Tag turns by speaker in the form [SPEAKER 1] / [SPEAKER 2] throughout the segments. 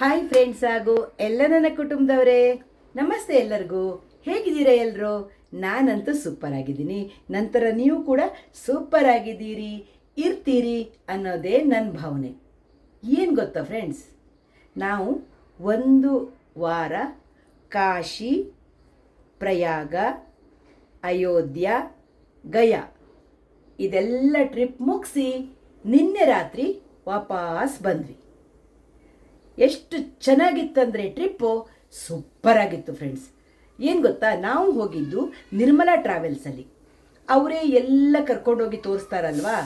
[SPEAKER 1] Hi friends ಹಾಗೂ ಎಲ್ಲ ನನ್ನ ಕುಟುಂಬದವರೇ, ನಮಸ್ತೆ ಎಲ್ಲರಿಗೂ. ಹೇಗಿದ್ದೀರಾ ಎಲ್ಲರೂ ನಾನಂತೂ ಸೂಪರ್ ಆಗಿದ್ದೀನಿ. ನಂತರ ನೀವು ಕೂಡ ಸೂಪರ್ ಆಗಿದ್ದೀರಿ, ಇರ್ತೀರಿ ಅನ್ನೋದೇ ನನ್ನ ಭಾವನೆ. ಏನು ಗೊತ್ತಾ ಫ್ರೆಂಡ್ಸ್ ನಾವು ಒಂದು ವಾರ ಕಾಶಿ, ಪ್ರಯಾಗ, ಅಯೋಧ್ಯ, ಗಯಾ ಇದೆಲ್ಲ ಟ್ರಿಪ್ ಮುಗಿಸಿ ನಿನ್ನೆ ರಾತ್ರಿ ವಾಪಸ್ ಬಂದ್ವಿ. ಎಷ್ಟು ಚೆನ್ನಾಗಿತ್ತಂದರೆ ಟ್ರಿಪ್ಪು ಸೂಪರ್ ಆಗಿತ್ತು ಫ್ರೆಂಡ್ಸ್. ಏನು ಗೊತ್ತಾ? ನಾವು ಹೋಗಿದ್ದು ನಿರ್ಮಲಾ ಟ್ರಾವೆಲ್ಸಲ್ಲಿ ಅವರೇ ಎಲ್ಲ ಕರ್ಕೊಂಡೋಗಿ ತೋರಿಸ್ತಾರಲ್ವಾ?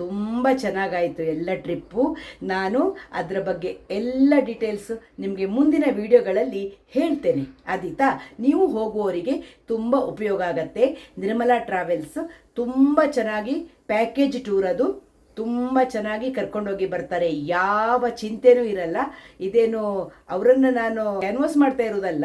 [SPEAKER 1] ತುಂಬ ಚೆನ್ನಾಗಾಯಿತು ಎಲ್ಲ ಟ್ರಿಪ್ಪು. ನಾನು ಅದರ ಬಗ್ಗೆ ಎಲ್ಲ ಡೀಟೇಲ್ಸ್ ನಿಮಗೆ ಮುಂದಿನ ವಿಡಿಯೋಗಳಲ್ಲಿ ಹೇಳ್ತೇನೆ. ಆದೀತಾ? ನೀವು ಹೋಗುವವರಿಗೆ ತುಂಬ ಉಪಯೋಗ ಆಗತ್ತೆ. ನಿರ್ಮಲಾ ಟ್ರಾವೆಲ್ಸ್ ತುಂಬ ಚೆನ್ನಾಗಿ ಪ್ಯಾಕೇಜ್ ಟೂರ್ ಅದು ತುಂಬ ಚೆನ್ನಾಗಿ ಕರ್ಕೊಂಡೋಗಿ ಬರ್ತಾರೆ. ಯಾವ ಚಿಂತೆನೂ ಇರಲ್ಲ. ಇದೇನು ಅವರನ್ನು ನಾನು ಕ್ಯಾನ್ವಸ್ ಮಾಡ್ತಾ ಇರೋದಲ್ಲ,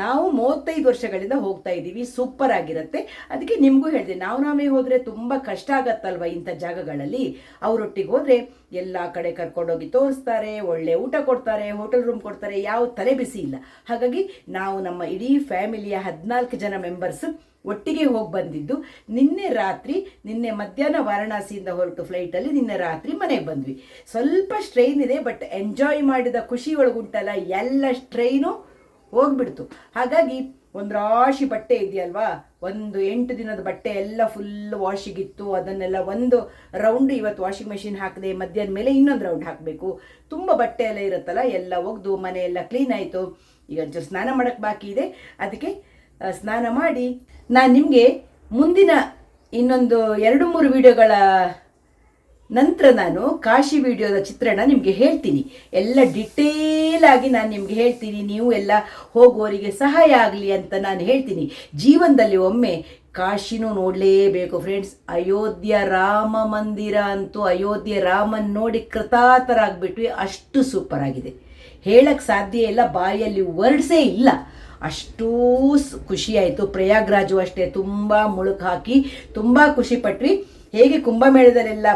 [SPEAKER 1] ನಾವು ಮೂವತ್ತೈದು ವರ್ಷಗಳಿಂದ ಹೋಗ್ತಾ ಇದ್ದೀವಿ ಸೂಪರ್ ಆಗಿರುತ್ತೆ. ಅದಕ್ಕೆ ನಿಮಗೂ ಹೇಳಿದೆ, ನಾವು ನಾವೇ ಹೋದರೆ ತುಂಬ ಕಷ್ಟ ಆಗತ್ತಲ್ವ ಇಂಥ ಜಾಗಗಳಲ್ಲಿ? ಅವರೊಟ್ಟಿಗೆ ಹೋದರೆ ಎಲ್ಲ ಕಡೆ ಕರ್ಕೊಂಡೋಗಿ ತೋರಿಸ್ತಾರೆ, ಒಳ್ಳೆ ಊಟ ಕೊಡ್ತಾರೆ ಹೋಟೆಲ್ ರೂಮ್ ಕೊಡ್ತಾರೆ, ಯಾವ ತಲೆ ಬಿಸಿ ಇಲ್ಲ. ಹಾಗಾಗಿ ನಾವು ನಮ್ಮ ಇಡೀ ಫ್ಯಾಮಿಲಿಯ ಹದಿನಾಲ್ಕು ಜನ ಮೆಂಬರ್ಸ್ ಒಟ್ಟಿಗೆ ಹೋಗಿ ಬಂದಿದ್ದು. ನಿನ್ನೆ ರಾತ್ರಿ, ನಿನ್ನೆ ಮಧ್ಯಾಹ್ನ ವಾರಣಾಸಿಯಿಂದ ಹೊರಟು ಫ್ಲೈಟಲ್ಲಿ ನಿನ್ನೆ ರಾತ್ರಿ ಮನೆಗೆ ಬಂದ್ವಿ. ಸ್ವಲ್ಪ ಸ್ಟ್ರೈನ್ ಇದೆ ಬಟ್ ಎಂಜಾಯ್ ಮಾಡಿದ ಖುಷಿ ಒಳಗುಂಟಲ್ಲ ಎಲ್ಲ ಸ್ಟ್ರೈನು ಹೋಗ್ಬಿಡ್ತು. ಹಾಗಾಗಿ ಒಂದು ರಾಶಿ ಬಟ್ಟೆ ಇದೆಯಲ್ವಾ, ಒಂದು ಎಂಟು ದಿನದ ಬಟ್ಟೆ ಎಲ್ಲ ಫುಲ್ ವಾಷಿಗಿತ್ತು ಅದನ್ನೆಲ್ಲ ಒಂದು ರೌಂಡ್ ಇವತ್ತು ವಾಷಿಂಗ್ ಮೆಷಿನ್ ಹಾಕಿದೆ, ಮಧ್ಯಾಹ್ನ ಮೇಲೆ ಇನ್ನೊಂದು ರೌಂಡ್ ಹಾಕಬೇಕು. ತುಂಬ ಬಟ್ಟೆ ಎಲ್ಲ ಇರುತ್ತಲ್ಲ, ಎಲ್ಲ ಒಗೆದು ಮನೆ ಎಲ್ಲ ಕ್ಲೀನ್ ಆಯಿತು. ಈಗ ಸ್ನಾನ ಮಾಡೋಕ್ಕೆ ಬಾಕಿ ಇದೆ. ಅದಕ್ಕೆ ಸ್ನಾನ ಮಾಡಿ. ನಾನು ನಿಮಗೆ ಮುಂದಿನ ಇನ್ನೊಂದು ಎರಡು ಮೂರು ವಿಡಿಯೋಗಳ ನಂತರ ನಾನು ಕಾಶಿ ವಿಡಿಯೋದ ಚಿತ್ರಣ ನಿಮಗೆ ಹೇಳ್ತೀನಿ. ಎಲ್ಲ ಡಿಟೇಲ್ ಆಗಿ ನಾನು ನಿಮಗೆ ಹೇಳ್ತೀನಿ. ನೀವು ಎಲ್ಲ ಹೋಗುವವರಿಗೆ ಸಹಾಯ ಆಗಲಿ ಅಂತ ನಾನು ಹೇಳ್ತೀನಿ. ಜೀವನದಲ್ಲಿ ಒಮ್ಮೆ ಕಾಶಿನೂ ನೋಡಲೇಬೇಕು ಫ್ರೆಂಡ್ಸ್ ಅಯೋಧ್ಯ ರಾಮ ಮಂದಿರ ಅಂತೂ ಅಯೋಧ್ಯೆ ರಾಮನ್ ನೋಡಿ ಕೃತಾತರಾಗ್ಬಿಟ್ವಿ ಅಷ್ಟು ಸೂಪರ್ ಆಗಿದೆ. ಹೇಳಕ್ಕೆ ಸಾಧ್ಯ ಇಲ್ಲ, ಬಾಯಲ್ಲಿ ವರ್ಡ್ಸೇ ಇಲ್ಲ. ಅಷ್ಟೂ ಖುಷಿ ಖುಷಿಯಾಯಿತು ಪ್ರಯಾಗ್ರಾಜು ಅಷ್ಟೇ. ತುಂಬ ಮುಳುಕು ಹಾಕಿ ತುಂಬ ಖುಷಿ ಪಟ್ವಿ. ಹೇಗೆ ಕುಂಭಮೇಳದಲ್ಲೆಲ್ಲ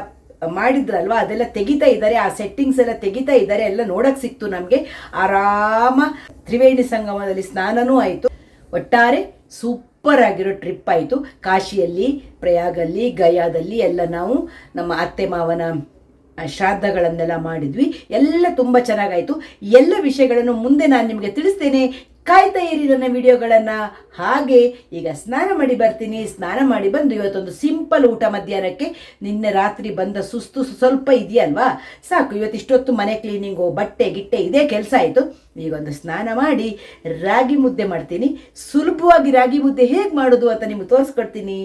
[SPEAKER 1] ಮಾಡಿದ್ರಲ್ವಾ, ಅದೆಲ್ಲ ತೆಗಿತಾ ಇದ್ದಾರೆ. ಆ ಸೆಟ್ಟಿಂಗ್ಸ್ ಎಲ್ಲ ತೆಗಿತಾ ಇದ್ದಾರೆ. ಎಲ್ಲ ನೋಡಕ್ ಸಿಕ್ತು ನಮಗೆ. ಆರಾಮ ತ್ರಿವೇಣಿ ಸಂಗಮದಲ್ಲಿ ಸ್ನಾನನೂ ಆಯಿತು. ಒಟ್ಟಾರೆ ಸೂಪರ್ ಆಗಿರೋ ಟ್ರಿಪ್ ಆಯಿತು. ಕಾಶಿಯಲ್ಲಿ, ಪ್ರಯಾಗಲ್ಲಿ, ಗಯಾದಲ್ಲಿ ಎಲ್ಲ ನಾವು ನಮ್ಮ ಅತ್ತೆ ಮಾವನ ಶ್ರಾದ್ದಗಳನ್ನೆಲ್ಲ ಮಾಡಿದ್ವಿ. ಎಲ್ಲ ತುಂಬ ಚೆನ್ನಾಗಾಯಿತು. ಎಲ್ಲ ವಿಷಯಗಳನ್ನು ಮುಂದೆ ನಾನು ನಿಮಗೆ ತಿಳಿಸ್ತೇನೆ. ಕಾಯ್ತಾ ಇರಿ ನನ್ನ ವಿಡಿಯೋಗಳನ್ನು. ಹಾಗೆ ಈಗ ಸ್ನಾನ ಮಾಡಿ ಬರ್ತೀನಿ. ಸ್ನಾನ ಮಾಡಿ ಬಂದು ಇವತ್ತೊಂದು ಸಿಂಪಲ್ ಊಟ ಮಧ್ಯಾಹ್ನಕ್ಕೆ ನಿನ್ನೆ ರಾತ್ರಿ ಬಂದ ಸುಸ್ತು ಸ್ವಲ್ಪ ಇದೆಯಲ್ವಾ? ಸಾಕು ಇವತ್ತು ಇಷ್ಟೊತ್ತು ಮನೆ ಕ್ಲೀನಿಂಗು, ಬಟ್ಟೆ, ಗಿಟ್ಟೆ ಇದೇ ಕೆಲಸ ಆಯಿತು. ಈಗೊಂದು ಸ್ನಾನ ಮಾಡಿ ರಾಗಿ ಮುದ್ದೆ ಮಾಡ್ತೀನಿ. ಸುಲಭವಾಗಿ ರಾಗಿ ಮುದ್ದೆ ಹೇಗೆ ಮಾಡೋದು ಅಂತ ನಿಮ್ಗೆ ತೋರಿಸ್ಕೊಡ್ತೀನಿ.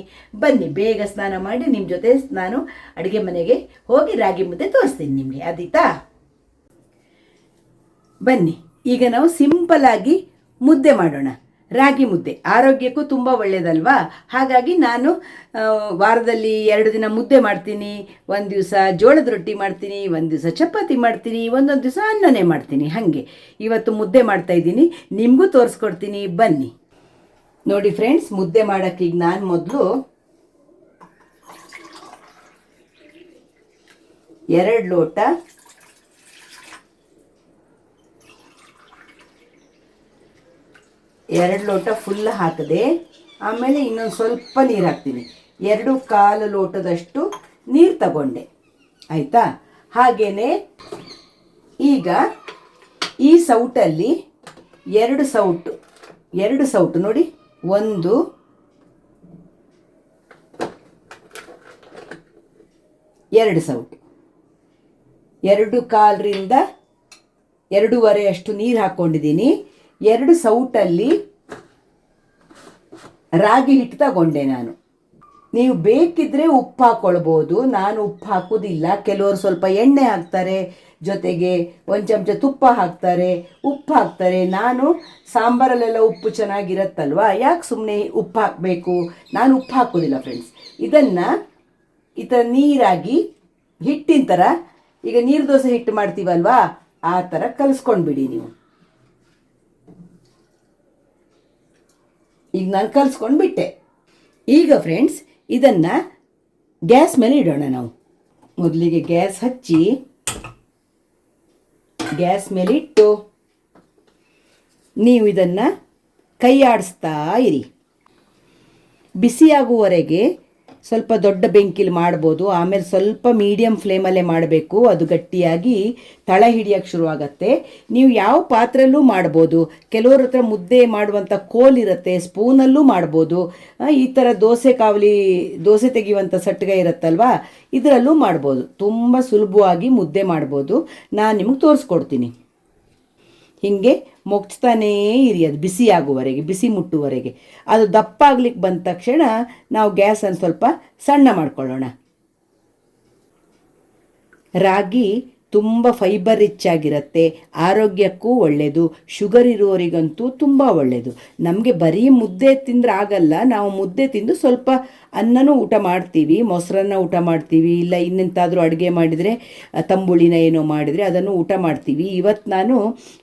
[SPEAKER 1] ಬನ್ನಿ, ಬೇಗ ಸ್ನಾನ ಮಾಡಿ ನಿಮ್ಮ ಜೊತೆ ನಾನು ಅಡುಗೆ ಮನೆಗೆ ಹೋಗಿ ರಾಗಿ ಮುದ್ದೆ ತೋರಿಸ್ತೀನಿ ನಿಮಗೆ. ಆದೀತಾ ಬನ್ನಿ, ಈಗ ನಾವು ಸಿಂಪಲ್ ಆಗಿ ಮುದ್ದೆ ಮಾಡೋಣ. ರಾಗಿ ಮುದ್ದೆ. ಆರೋಗ್ಯಕ್ಕೂ ತುಂಬ ಒಳ್ಳೆಯದಲ್ವಾ ಹಾಗಾಗಿ ನಾನು ವಾರದಲ್ಲಿ ಎರಡು ದಿನ ಮುದ್ದೆ ಮಾಡ್ತೀನಿ, ಒಂದು ದಿವಸ ಜೋಳದ ರೊಟ್ಟಿ ಮಾಡ್ತೀನಿ, ಒಂದು ದಿವಸ ಚಪಾತಿ ಮಾಡ್ತೀನಿ, ಒಂದೊಂದು ದಿವಸ ಅನ್ನನೇ ಮಾಡ್ತೀನಿ. ಹಾಗೆ. ಇವತ್ತು ಮುದ್ದೆ ಮಾಡ್ತಾ ಇದ್ದೀನಿ. ನಿಮಗೂ ತೋರಿಸ್ಕೊಡ್ತೀನಿ. ಬನ್ನಿ. ನೋಡಿ ಫ್ರೆಂಡ್ಸ್, ಮುದ್ದೆ ಮಾಡೋಕ್ಕೆ ನಾನು ಮೊದಲು ಎರಡು ಲೋಟ ಎರಡು ಲೋಟ ಫುಲ್ ಹಾಕಿದೆ ಆಮೇಲೆ ಇನ್ನೊಂದು ಸ್ವಲ್ಪ ನೀರು ಹಾಕ್ತೀನಿ. ಎರಡು ಕಾಲು ಲೋಟದಷ್ಟು ನೀರು ತಗೊಂಡೆ. ಆಯಿತಾ? ಹಾಗೇನೆ ಈಗ ಈ ಸೌಟಲ್ಲಿ ಎರಡು ಸೌಟು ಎರಡು ಸೌಟು ನೋಡಿ. ಒಂದು, ಎರಡು ಸೌಟು. ಎರಡು ಕಾಲರಿಂದ ಎರಡೂವರೆ ಅಷ್ಟು ನೀರು ಹಾಕ್ಕೊಂಡಿದ್ದೀನಿ ಎರಡು ಸೌಟಲ್ಲಿ ರಾಗಿ ಹಿಟ್ಟು ತಗೊಂಡೆ ನಾನು. ನೀವು ಬೇಕಿದ್ರೆ ಉಪ್ಪು ಹಾಕ್ಕೊಳ್ಬೋದು ನಾನು ಉಪ್ಪು ಹಾಕೋದಿಲ್ಲ. ಕೆಲವರು ಸ್ವಲ್ಪ ಎಣ್ಣೆ ಹಾಕ್ತಾರೆ, ಜೊತೆಗೆ ಒಂದು ಚಮಚ ತುಪ್ಪ ಹಾಕ್ತಾರೆ, ಉಪ್ಪು ಹಾಕ್ತಾರೆ. ನಾನು ಸಾಂಬಾರಲ್ಲೆಲ್ಲ ಉಪ್ಪು ಚೆನ್ನಾಗಿರತ್ತಲ್ವಾ? ಯಾಕೆ ಸುಮ್ಮನೆ ಉಪ್ಪು ಹಾಕಬೇಕು? ನಾನು ಉಪ್ಪು ಹಾಕೋದಿಲ್ಲ ಫ್ರೆಂಡ್ಸ್ ಇದನ್ನು ಈ ಥರ ನೀರಾಗಿ ಹಿಟ್ಟಿನ ಥರ ಈಗ ನೀರು ದೋಸೆ ಹಿಟ್ಟು ಮಾಡ್ತೀವಲ್ವಾ? ಆ ಥರ ಕಲಿಸ್ಕೊಂಡ್ಬಿಡಿ ನೀವು. ಈಗ ನಾನು ಕಲಿಸ್ಕೊಂಡು ಬಿಟ್ಟೆ. ಈಗ ಫ್ರೆಂಡ್ಸ್ ಇದನ್ನು ಗ್ಯಾಸ್ ಮೇಲೆ ಇಡೋಣ ನಾವು. ಮೊದಲಿಗೆ ಗ್ಯಾಸ್ ಹಚ್ಚಿ ಗ್ಯಾಸ್ ಮೇಲೆ ಇಟ್ಟು, ನೀವು ಇದನ್ನು ಕೈ ಆಡಿಸ್ತಾ ಇರಿ. ಬಿಸಿಯಾಗುವವರೆಗೆ ಸ್ವಲ್ಪ ದೊಡ್ಡ ಬೆಂಕಿಲಿ ಮಾಡ್ಬೋದು. ಆಮೇಲೆ ಸ್ವಲ್ಪ ಮೀಡಿಯಮ್ ಫ್ಲೇಮಲ್ಲೇ ಮಾಡಬೇಕು. ಅದು ಗಟ್ಟಿಯಾಗಿ ತಳ ಹಿಡಿಯೋಕ್ಕೆ ಶುರುವಾಗತ್ತೆ. ನೀವು ಯಾವ ಪಾತ್ರೆಯಲ್ಲೂ ಮಾಡ್ಬೋದು. ಕೆಲವ್ರ ಹತ್ರ ಮುದ್ದೆ ಮಾಡುವಂಥ ಕೋಲ್ ಇರುತ್ತೆ ಸ್ಪೂನಲ್ಲೂ ಮಾಡ್ಬೋದು. ಈ ಥರ ದೋಸೆ ಕಾವಲಿ, ದೋಸೆ ತೆಗೆಯುವಂಥ ಸಟ್ಗೆ ಇರುತ್ತಲ್ವಾ? ಇದರಲ್ಲೂ ಮಾಡ್ಬೋದು. ತುಂಬ ಸುಲಭವಾಗಿ ಮುದ್ದೆ ಮಾಡ್ಬೋದು. ನಾನು ನಿಮಗೆ ತೋರಿಸ್ಕೊಡ್ತೀನಿ. ಹೀಗೆ ಮೊಗ್ಸ್ತಾನೇ ಇರಿ ಅದು ಬಿಸಿ ಆಗುವವರೆಗೆ, ಬಿಸಿ ಮುಟ್ಟುವವರೆಗೆ. ಅದು ದಪ್ಪ ಆಗ್ಲಿಕ್ಕೆ ಬಂದ ತಕ್ಷಣ ನಾವು ಗ್ಯಾಸನ್ನು ಸ್ವಲ್ಪ ಸಣ್ಣ ಮಾಡ್ಕೊಳ್ಳೋಣ. ರಾಗಿ ತುಂಬ ಫೈಬರ್ ರಿಚ್ ಆಗಿರುತ್ತೆ, ಆರೋಗ್ಯಕ್ಕೂ ಒಳ್ಳೆಯದು ಶುಗರ್ ಇರುವವರಿಗಂತೂ ತುಂಬ ಒಳ್ಳೆಯದು ನಮಗೆ ಬರೀ ಮುದ್ದೆ ತಿಂದ್ರೆ ಆಗಲ್ಲ, ನಾವು ಮುದ್ದೆ ತಿಂದು ಸ್ವಲ್ಪ ಅನ್ನನೂ ಊಟ ಮಾಡ್ತೀವಿ, ಮೊಸರನ್ನ ಊಟ ಮಾಡ್ತೀವಿ, ಇಲ್ಲ ಇನ್ನೆಂತಾದರೂ ಅಡುಗೆ ಮಾಡಿದರೆ ತಂಬುಳಿನ ಏನೋ ಮಾಡಿದರೆ ಅದನ್ನು ಊಟ ಮಾಡ್ತೀವಿ. ಇವತ್ತು ನಾನು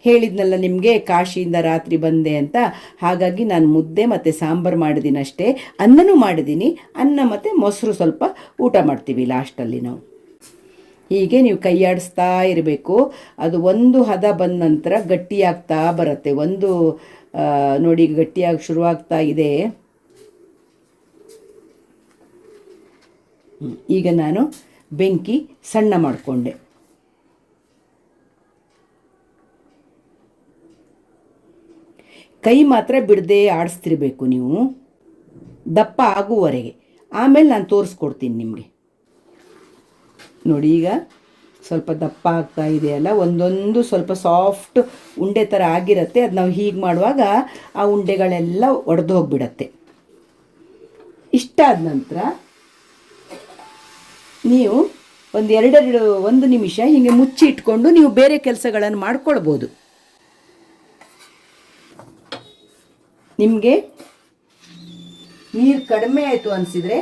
[SPEAKER 1] ಹೇಳಿದ್ನಲ್ಲ, ನಿಮಗೆ ಕಾಶಿಯಿಂದ ರಾತ್ರಿ ಬಂದೆ ಅಂತ. ಹಾಗಾಗಿ ನಾನು ಮುದ್ದೆ ಮತ್ತು ಸಾಂಬಾರು ಮಾಡಿದ್ದೀನಿ ಅಷ್ಟೇ ಅನ್ನನೂ ಮಾಡಿದ್ದೀನಿ ಅನ್ನ ಮತ್ತು ಮೊಸರು ಸ್ವಲ್ಪ ಊಟ ಮಾಡ್ತೀವಿ ಲಾಸ್ಟಲ್ಲಿ ನಾವು. ಹೀಗೆ ನೀವು ಕೈಯಾಡಿಸ್ತಾ ಇರಬೇಕು. ಅದು ಒಂದು ಹದ ಬಂದ ನಂತರ ಗಟ್ಟಿಯಾಗ್ತಾ ಬರುತ್ತೆ. ಒಂದು ನೋಡಿ ಗಟ್ಟಿಯಾಗಿ ಶುರುವಾಗ್ತಾ ಇದೆ. ಈಗ ನಾನು ಬೆಂಕಿ ಸಣ್ಣ ಮಾಡಿಕೊಂಡೆ. ಕೈ ಮಾತ್ರ ಬಿಡದೆ ಆಡಿಸ್ತಿರ್ಬೇಕು ನೀವು. ದಪ್ಪ ಆಗುವವರೆಗೆ. ಆಮೇಲೆ ನಾನು ತೋರಿಸ್ಕೊಡ್ತೀನಿ ನಿಮಗೆ. ನೋಡಿ ಈಗ ಸ್ವಲ್ಪ ದಪ್ಪ ಆಗ್ತಾ ಇದೆಯಲ್ಲ ಒಂದೊಂದು ಸ್ವಲ್ಪ ಸಾಫ್ಟ್ ಉಂಡೆ ಥರ ಆಗಿರುತ್ತೆ. ಅದು ನಾವು ಹೀಗೆ ಮಾಡುವಾಗ ಆ ಉಂಡೆಗಳೆಲ್ಲ ಒಡೆದು ಹೋಗ್ಬಿಡತ್ತೆ. ಇಷ್ಟಾದ ನಂತರ ನೀವು ಒಂದು ಎರಡೆರಡು ಒಂದು ನಿಮಿಷ ಹೀಗೆ ಮುಚ್ಚಿ ಇಟ್ಕೊಂಡು ನೀವು ಬೇರೆ ಕೆಲಸಗಳನ್ನು ಮಾಡ್ಕೊಳ್ಬೋದು. ನಿಮಗೆ ನೀರು ಕಡಿಮೆ ಆಯಿತು ಅನಿಸಿದರೆ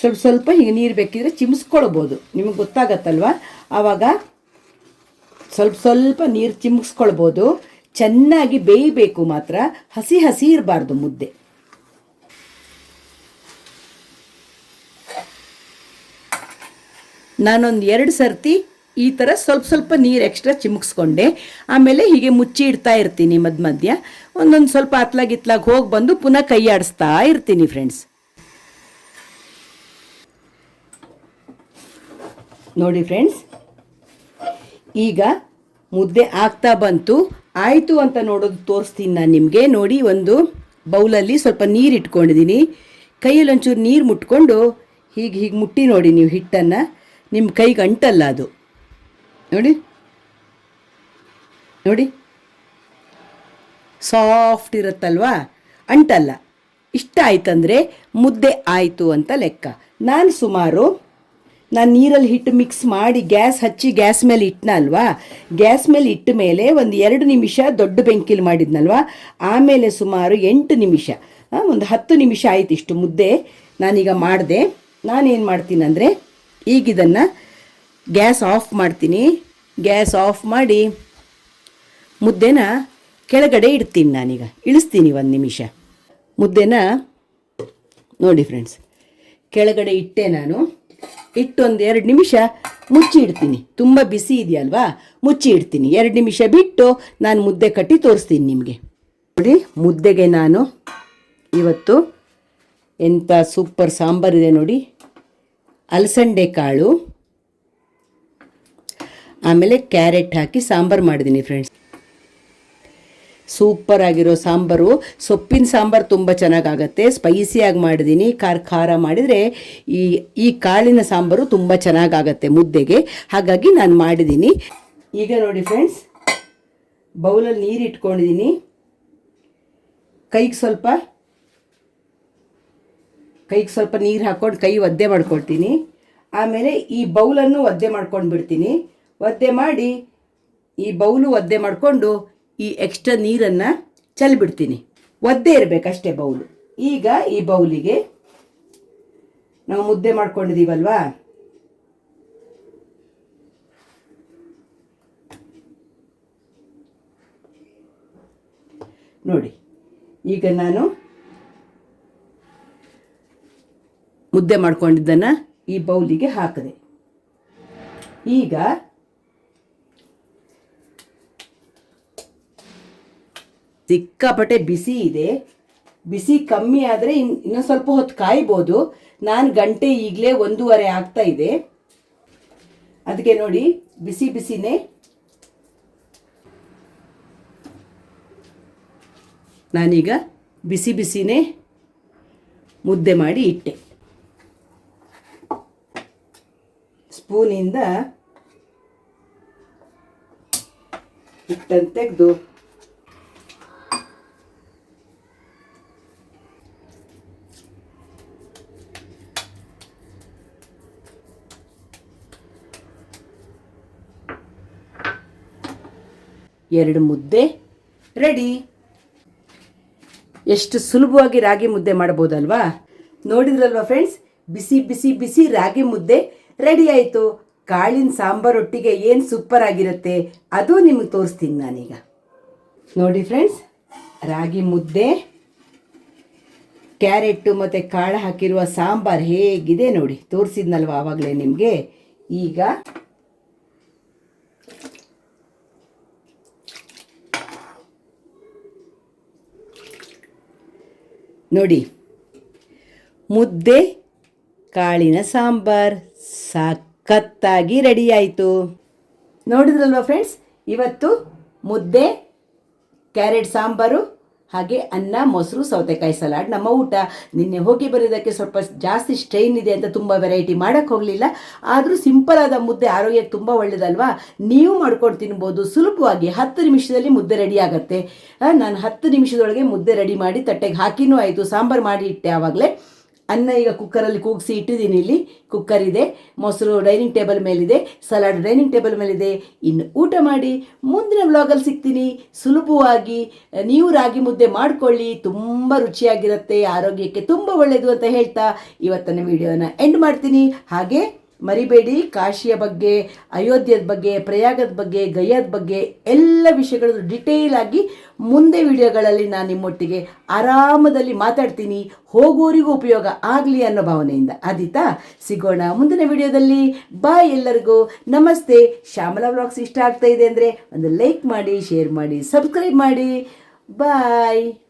[SPEAKER 1] ಸ್ವಲ್ಪ ಸ್ವಲ್ಪ ಹೀಗೆ ನೀರು ಬೇಕಿದ್ರೆ ಚಿಮ್ಸ್ಕೊಳ್ಬೋದು. ನಿಮಗೆ ಗೊತ್ತಾಗತ್ತಲ್ವ? ಆವಾಗ ಸ್ವಲ್ಪ ಸ್ವಲ್ಪ ನೀರು ಚಿಮ್ಸ್ಕೊಳ್ಬೋದು. ಚೆನ್ನಾಗಿ ಬೇಯಬೇಕು ಮಾತ್ರ. ಹಸಿ ಹಸಿ ಇರಬಾರ್ದು ಮುದ್ದೆ. ನಾನೊಂದು ಎರಡು ಸರ್ತಿ ಈ ಥರ ಸ್ವಲ್ಪ ಸ್ವಲ್ಪ ನೀರು ಎಕ್ಸ್ಟ್ರಾ ಚಿಮುಕ್ಸ್ಕೊಂಡೆ ಆಮೇಲೆ ಹೀಗೆ ಮುಚ್ಚಿ ಇಡ್ತಾ ಇರ್ತೀನಿ ಮಧ್ಯ ಮಧ್ಯ. ಒಂದೊಂದು ಸ್ವಲ್ಪ ಅತ್ಲಾಗಿತ್ಲಾಗ ಹೋಗಿ ಬಂದು ಪುನಃ ಕೈ ಇರ್ತೀನಿ ಫ್ರೆಂಡ್ಸ್ ನೋಡಿ ಫ್ರೆಂಡ್ಸ್ ಈಗ ಮುದ್ದೆ ಆಗ್ತಾ ಬಂತು. ಆಯಿತು ಅಂತ ನೋಡೋದು ತೋರಿಸ್ತೀನಿ ನಾನು ನಿಮಗೆ. ನೋಡಿ ಒಂದು ಬೌಲಲ್ಲಿ ಸ್ವಲ್ಪ ನೀರು ಇಟ್ಕೊಂಡಿದ್ದೀನಿ ಕೈಯಲ್ಲಿ ಒಂಚೂರು ನೀರು ಮುಟ್ಕೊಂಡು ಹೀಗೆ ಹೀಗೆ ಮುಟ್ಟಿ ನೋಡಿ ನೀವು ಹಿಟ್ಟನ್ನು. ನಿಮ್ಮ ಕೈಗೆ ಅಂಟಲ್ಲ ಅದು. ನೋಡಿ. ನೋಡಿ. ಸಾಫ್ಟ್ ಇರುತ್ತಲ್ವಾ? ಅಂಟಲ್ಲ. ಇಷ್ಟ ಆಯ್ತಂದರೆ ಮುದ್ದೆ ಆಯಿತು ಅಂತ ಲೆಕ್ಕ. ನಾನು ಸುಮಾರು ನಾನು ನೀರಲ್ಲಿ ಹಿಟ್ಟು ಮಿಕ್ಸ್ ಮಾಡಿ ಗ್ಯಾಸ್ ಹಚ್ಚಿ ಗ್ಯಾಸ್ ಮೇಲೆ ಇಟ್ಟನಲ್ವಾ ಗ್ಯಾಸ್ ಮೇಲೆ ಇಟ್ಟ ಮೇಲೆ ಒಂದು ಎರಡು ನಿಮಿಷ ದೊಡ್ಡ ಬೆಂಕಿಲಿ ಮಾಡಿದ್ನಲ್ವಾ? ಆಮೇಲೆ ಸುಮಾರು ಎಂಟು ನಿಮಿಷ ಒಂದು ಹತ್ತು ನಿಮಿಷ ಆಯಿತು ಇಷ್ಟು ಮುದ್ದೆ ನಾನೀಗ ಮಾಡಿದೆ. ನಾನೇನು ಮಾಡ್ತೀನಿ ಅಂದರೆ ಈಗ ಇದನ್ನು ಗ್ಯಾಸ್ ಆಫ್ ಮಾಡ್ತೀನಿ. ಗ್ಯಾಸ್ ಆಫ್ ಮಾಡಿ ಮುದ್ದೆನ ಕೆಳಗಡೆ ಇಡ್ತೀನಿ ನಾನೀಗ. ಇಳಿಸ್ತೀನಿ ಒಂದು ನಿಮಿಷ. ಮುದ್ದೆನ ನೋಡಿ ಫ್ರೆಂಡ್ಸ್, ಕೆಳಗಡೆ ಇಟ್ಟೆ ನಾನು. ಇಟ್ಟು ಒಂದು ಎರಡು ನಿಮಿಷ ಮುಚ್ಚಿ ಇಡ್ತೀನಿ. ತುಂಬ ಬಿಸಿ ಇದೆಯಲ್ವಾ? ಮುಚ್ಚಿ ಇಡ್ತೀನಿ. ಎರಡು ನಿಮಿಷ ಬಿಟ್ಟು ನಾನು ಮುದ್ದೆ ಕಟ್ಟಿ ತೋರಿಸ್ತೀನಿ ನಿಮಗೆ. ನೋಡಿ, ಮುದ್ದೆಗೆ ನಾನು ಇವತ್ತು ಎಂಥ ಸೂಪರ್ ಸಾಂಬಾರಿದೆ ನೋಡಿ. ಅಲಸಂಡೆ ಕಾಳು, ಆಮೇಲೆ ಕ್ಯಾರೆಟ್ ಹಾಕಿ ಸಾಂಬಾರು ಮಾಡಿದ್ದೀನಿ ಫ್ರೆಂಡ್ಸ್ ಸೂಪರ್ ಆಗಿರೋ ಸಾಂಬಾರು. ಸೊಪ್ಪಿನ ಸಾಂಬಾರು ತುಂಬ ಚೆನ್ನಾಗಾಗತ್ತೆ. ಸ್ಪೈಸಿಯಾಗಿ ಮಾಡಿದ್ದೀನಿ ಖಾರ ಖಾರ ಮಾಡಿದರೆ ಈ ಈ ಕಾಳಿನ ಸಾಂಬಾರು ತುಂಬ ಚೆನ್ನಾಗಾಗತ್ತೆ ಮುದ್ದೆಗೆ. ಹಾಗಾಗಿ ನಾನು ಮಾಡಿದ್ದೀನಿ ಈಗ ನೋಡಿ ಫ್ರೆಂಡ್ಸ್ ಬೌಲಲ್ಲಿ ನೀರು ಇಟ್ಕೊಂಡಿದ್ದೀನಿ ಕೈಗೆ ಸ್ವಲ್ಪ ಕೈಗೆ ಸ್ವಲ್ಪ ನೀರು ಹಾಕ್ಕೊಂಡು ಕೈ ಒದ್ದೆ ಮಾಡ್ಕೊಳ್ತೀನಿ ಆಮೇಲೆ ಈ ಬೌಲನ್ನು ಒದ್ದೆ ಮಾಡ್ಕೊಂಡು ಬಿಡ್ತೀನಿ ಒದ್ದೆ ಮಾಡಿ ಈ ಬೌಲು ಒದ್ದೆ ಮಾಡಿಕೊಂಡು ಈ ಎಕ್ಸ್ಟ್ರಾ ನೀರನ್ನು ಚೆಲ್ಬಿಡ್ತೀನಿ. ಒದ್ದೇ ಇರಬೇಕಷ್ಟೇ ಬೌಲು. ಈಗ ಈ ಬೌಲಿಗೆ ನಾವು ಮುದ್ದೆ ಮಾಡ್ಕೊಂಡಿದ್ದೀವಲ್ವಾ ನೋಡಿ, ಈಗ ನಾನು ಮುದ್ದೆ ಮಾಡ್ಕೊಂಡಿದ್ದನ್ನು ಈ ಬೌಲಿಗೆ ಹಾಕಿದೆ. ಈಗ ಸಿಕ್ಕಾಪಟ್ಟೆ ಬಿಸಿ ಇದೆ. ಬಿಸಿ ಕಮ್ಮಿ ಆದರೆ ಇನ್, ಇನ್ನೊಂದು ಸ್ವಲ್ಪ ಹೊತ್ತು ಕಾಯ್ಬೋದು. ನಾನು ಗಂಟೆ ಈಗಲೇ ಒಂದೂವರೆ ಆಗ್ತಾ ಇದೆ. ಅದಕ್ಕೆ ನೋಡಿ, ಬಿಸಿ ಬಿಸಿನೇ. ನಾನೀಗ ಬಿಸಿ ಬಿಸಿನೇ ಮುದ್ದೆ ಮಾಡಿ ಇಟ್ಟೆ. ಸ್ಪೂನಿಂದ ಹಿಟ್ಟನ್ನು ತೆಗೆದು ಎರಡು ಮುದ್ದೆ. ರೆಡಿ. ಎಷ್ಟು ಸುಲಭವಾಗಿ ರಾಗಿ ಮುದ್ದೆ ಮಾಡ್ಬೋದಲ್ವಾ ನೋಡಿದ್ರಲ್ವಾ ಫ್ರೆಂಡ್ಸ್ ಬಿಸಿ ಬಿಸಿ ಬಿಸಿ ರಾಗಿ ಮುದ್ದೆ. ರೆಡಿ ಆಯಿತು. ಕಾಳಿನ ಸಾಂಬಾರೊಟ್ಟಿಗೆ ಏನು ಸೂಪರ್ ಆಗಿರುತ್ತೆ ಅದು ನಿಮಗೆ ತೋರಿಸ್ತೀನಿ ನಾನೀಗ. ನೋಡಿ ಫ್ರೆಂಡ್ಸ್ ರಾಗಿ ಮುದ್ದೆ, ಕ್ಯಾರೆಟ್ಟು ಮತ್ತು ಕಾಳು ಹಾಕಿರುವ ಸಾಂಬಾರು ಹೇಗಿದೆ ನೋಡಿ. ತೋರಿಸಿದ್ನಲ್ವ ಆವಾಗಲೇ ನಿಮಗೆ? ಈಗ ನೋಡಿ. ಮುದ್ದೆ ಕಾಳಿನ ಸಾಂಬಾರ್ ಸಖತ್ತಾಗಿ ರೆಡಿಯಾಯಿತು. ನೋಡಿದ್ರಲ್ವಾ ಫ್ರೆಂಡ್ಸ್? ಇವತ್ತು ಮುದ್ದೆ ಕ್ಯಾರೆಟ್ ಸಾಂಬಾರು ಹಾಗೆ ಅನ್ನ, ಮೊಸರು, ಸೌತೆಕಾಯಿ ಸಲಾಡ್, ನಮ್ಮ ಊಟ. ನಿನ್ನೆ ಹೋಗಿ ಬರೋದಕ್ಕೆ ಸ್ವಲ್ಪ ಜಾಸ್ತಿ ಸ್ಟ್ರೈನ್ ಇದೆ ಅಂತ ತುಂಬ ವೆರೈಟಿ ಮಾಡೋಕ್ಕೆ ಹೋಗಲಿಲ್ಲ. ಆದರೂ ಸಿಂಪಲ್ ಆದ ಮುದ್ದೆ ಆರೋಗ್ಯಕ್ಕೆ ತುಂಬ ಒಳ್ಳೆಯದಲ್ವಾ ನೀವು ಮಾಡ್ಕೊಂಡು ತಿನ್ಬೋದು. ಸುಲಭವಾಗಿ ಹತ್ತು ನಿಮಿಷದಲ್ಲಿ ಮುದ್ದೆ ರೆಡಿ ಆಗುತ್ತೆ. ನಾನು ಹತ್ತು ನಿಮಿಷದೊಳಗೆ ಮುದ್ದೆ ರೆಡಿ ಮಾಡಿ ತಟ್ಟೆಗೆ ಹಾಕಿನೂ ಆಯಿತು. ಸಾಂಬಾರು ಮಾಡಿ ಇಟ್ಟೆ ಆವಾಗಲೇ. ಅನ್ನ ಈಗ ಕುಕ್ಕರಲ್ಲಿ ಕೂಗಿಸಿ ಇಟ್ಟಿದ್ದೀನಿ ಇಲ್ಲಿ. ಕುಕ್ಕರ್ ಇದೆ, ಮೊಸರು ಡೈನಿಂಗ್ ಟೇಬಲ್ ಮೇಲಿದೆ ಸಲಾಡ್ ಡೈನಿಂಗ್ ಟೇಬಲ್ ಮೇಲಿದೆ. ಇನ್ನು ಊಟ ಮಾಡಿ ಮುಂದಿನ ವ್ಲಾಗಲ್ಲಿ ಸಿಗ್ತೀನಿ. ಸುಲಭವಾಗಿ ನೀವು ರಾಗಿ ಮುದ್ದೆ ಮಾಡಿಕೊಳ್ಳಿ. ತುಂಬ ರುಚಿಯಾಗಿರುತ್ತೆ, ಆರೋಗ್ಯಕ್ಕೆ ತುಂಬ ಒಳ್ಳೆಯದು ಅಂತ ಹೇಳ್ತಾ ಇವತ್ತಿನ ವಿಡಿಯೋನ ಎಂಡ್ ಮಾಡ್ತೀನಿ. ಹಾಗೆ ಮರಿಬೇಡಿ. ಕಾಶಿಯ ಬಗ್ಗೆ, ಅಯೋಧ್ಯದ ಬಗ್ಗೆ, ಪ್ರಯಾಗದ ಬಗ್ಗೆ, ಗಯಾದ ಬಗ್ಗೆ ಎಲ್ಲ ವಿಷಯಗಳು ಡಿಟೇಲ್ ಆಗಿ ಮುಂದೆ ವಿಡಿಯೋಗಳಲ್ಲಿ ನಾನು ನಿಮ್ಮೊಟ್ಟಿಗೆ ಆರಾಮದಲ್ಲಿ ಮಾತಾಡ್ತೀನಿ. ಹೋಗೋರಿಗೂ ಉಪಯೋಗ ಆಗಲಿ ಅನ್ನೋ ಭಾವನೆಯಿಂದ. ಆದೀತಾ? ಸಿಗೋಣ ಮುಂದಿನ ವಿಡಿಯೋದಲ್ಲಿ. ಬಾಯ್ ಎಲ್ಲರಿಗೂ. ನಮಸ್ತೆ. ಶ್ಯಾಮಲಾ ವ್ಲಾಗ್ಸ್ ಇಷ್ಟ ಆಗ್ತಾ ಇದೆ ಅಂದರೆ ಒಂದು ಲೈಕ್ ಮಾಡಿ ಶೇರ್ ಮಾಡಿ ಸಬ್ಸ್ಕ್ರೈಬ್ ಮಾಡಿ. ಬಾಯ್.